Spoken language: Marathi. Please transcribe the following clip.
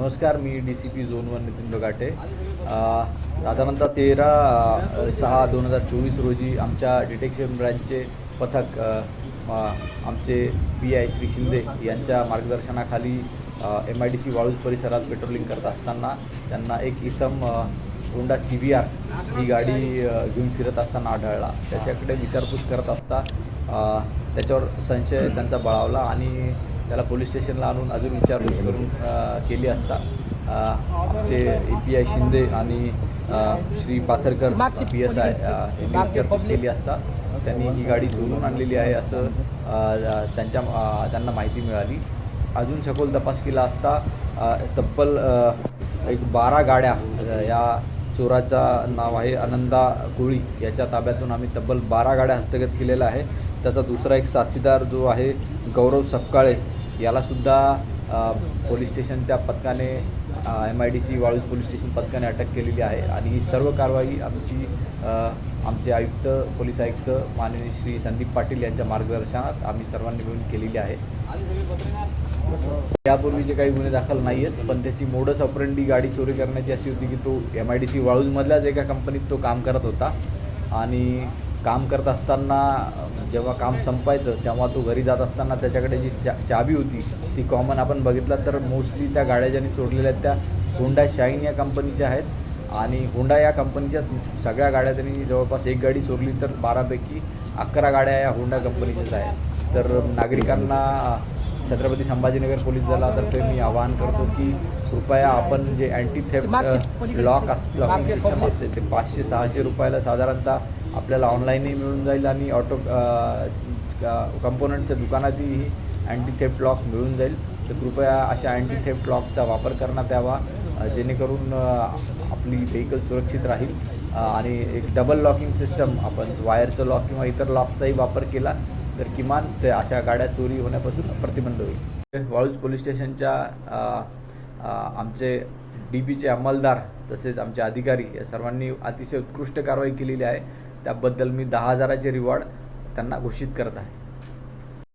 नमस्कार मी D C P zone one Nitin Bagate साधारणतः तेरा सहा दोन हजार चोवीस रोजी आमच्या डिटेक्शन ब्रँचचे पथक आमचे पी आय श्री शिंदे यांच्या मार्गदर्शनाखाली M I D C Waluj परिसरात पेट्रोलिंग करत असताना त्यांना एक इसम होंडा सी व्ही आर ही गाडी घेऊन फिरत असताना आढळला. त्याच्याकडे विचारपूस करत असता त्याच्यावर संशय त्यांचा बळावला आणि त्याला पोलीस स्टेशनला आणून अजून विचारपूस करून केली असता. आमचे ए पी आय शिंदे आणि Shri Patharkar P S I यांनी विचारपूस केली असता. त्यांनी ही गाडी चोरून आणलेली आहे असं त्यांच्या त्यांना माहिती मिळाली. अजून सखोल तपास केला असता तब्बल एक बारा गाड्या या चोराचा नाव आहे आनंदा कोळी. याच्या ताब्यातून आम्ही तब्बल बारा गाड्या हस्तगत केलेल्या आहे. त्याचा दुसरा एक साथीदार जो आहे गौरव सपकाळे यालासुद्धा पोलीस स्टेशनच्या पथकाने M I D C Waluj police station पथकाने अटक केलेली आहे. आणि ही सर्व कारवाई आमची आमचे आयुक्त पोलीस आयुक्त माननीय श्री संदीप पाटील यांच्या मार्गदर्शनात आम्ही सर्वांनी मिळून केलेली आहे. यापूर्वीचे काही गुन्हे दाखल नाही आहेत पण त्याची मोडस ऑपरेंडी गाडी चोरी करण्याची अशी होती की तो एम आय डी सी वाळूजमधल्याच एका कंपनीत तो काम करत होता. आणि काम करत असताना जेव्हा काम संपायचं तेव्हा तो घरी जात असताना त्याच्याकडे जी चा चाबी होती ती कॉमन आपण बघितलं तर मोस्टली त्या गाड्या ज्यांनी चोरलेल्या आहेत त्या होंडा शाईन या कंपनीच्या आहेत. आणि होंडा या कंपनीच्या सगळ्या गाड्या त्यांनी जवळपास एक गाडी चोरली तर बारापैकी अकरा गाड्या या होंडा कंपनीच्याच आहेत. तर नागरिकांना छत्रपती संभाजीनगर पोलीस दलातर्फे मी आवाहन करतो की कृपया आपण जे अँटी थेफ्ट लॉक अस लॉकिंग सिस्टम असते ते पाचशे सहाशे रुपयाला साधारणतः आपल्याला ऑनलाईनही मिळून जाईल आणि ऑटो कंपोनंटच्या दुकानातही अँटी थेफ्ट लॉक मिळून जाईल. तर कृपया अशा अँटी थेफ्ट लॉकचा वापर करण्यात यावा जेणेकरून आपली व्हेकल सुरक्षित राहील. आणि एक डबल लॉकिंग सिस्टम आपण वायरचं लॉक किंवा इतर लॉकचाही वापर केला तर किमान ते अशा गाड्या चोरी होण्यापासून प्रतिबंध होईल. वाळूज पोलीस स्टेशनच्या आमचे डी पीचे अंमलदार तसेच आमचे अधिकारी या सर्वांनी अतिशय उत्कृष्ट कारवाई केलेली आहे. त्याबद्दल मी दहा हजाराचे रिवॉर्ड त्यांना घोषित करत आहे.